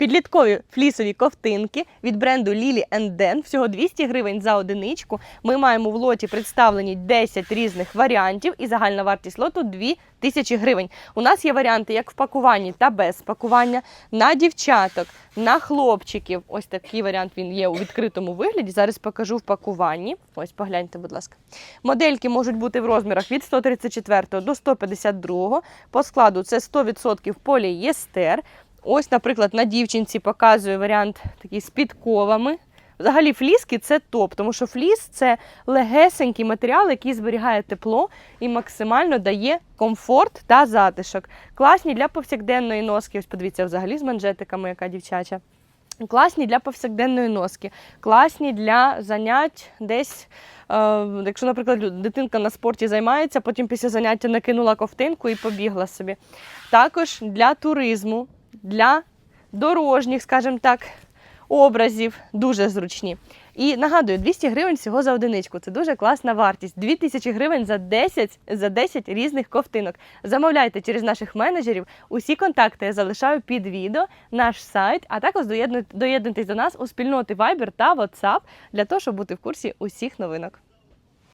Підліткові флісові ковтинки від бренду Lily Den. Всього 200 гривень за одиничку. Ми маємо в лоті представлені 10 різних варіантів і загальна вартість лоту 2000 гривень. У нас є варіанти як в пакуванні та без пакування, на дівчаток, на хлопчиків. Ось такий варіант він є у відкритому вигляді. Зараз покажу в пакуванні. Ось погляньте, будь ласка. Модельки можуть бути в розмірах від 134 до 152. По складу це 100% полієстер. Ось, наприклад, на дівчинці показує варіант такий з підковами. Взагалі, фліски це топ, тому що фліс це легесенький матеріал, який зберігає тепло і максимально дає комфорт та затишок. Класні для повсякденної носки. Ось подивіться, взагалі з манжетиками, яка дівчача. Класні для повсякденної носки, класні для занять десь. Е, якщо, наприклад, дитинка на спорті займається, потім після заняття накинула ковтинку і побігла собі. Також для туризму, для дорожніх, скажімо так, образів дуже зручні. І нагадую, 200 гривень всього за одиничку. Це дуже класна вартість. 2000 гривень за 10, за 10 різних ковтинок. Замовляйте через наших менеджерів. Усі контакти я залишаю під відео, наш сайт, а також доєднуй- доєднуйтесь до нас у спільноти Viber та WhatsApp для того, щоб бути в курсі усіх новинок.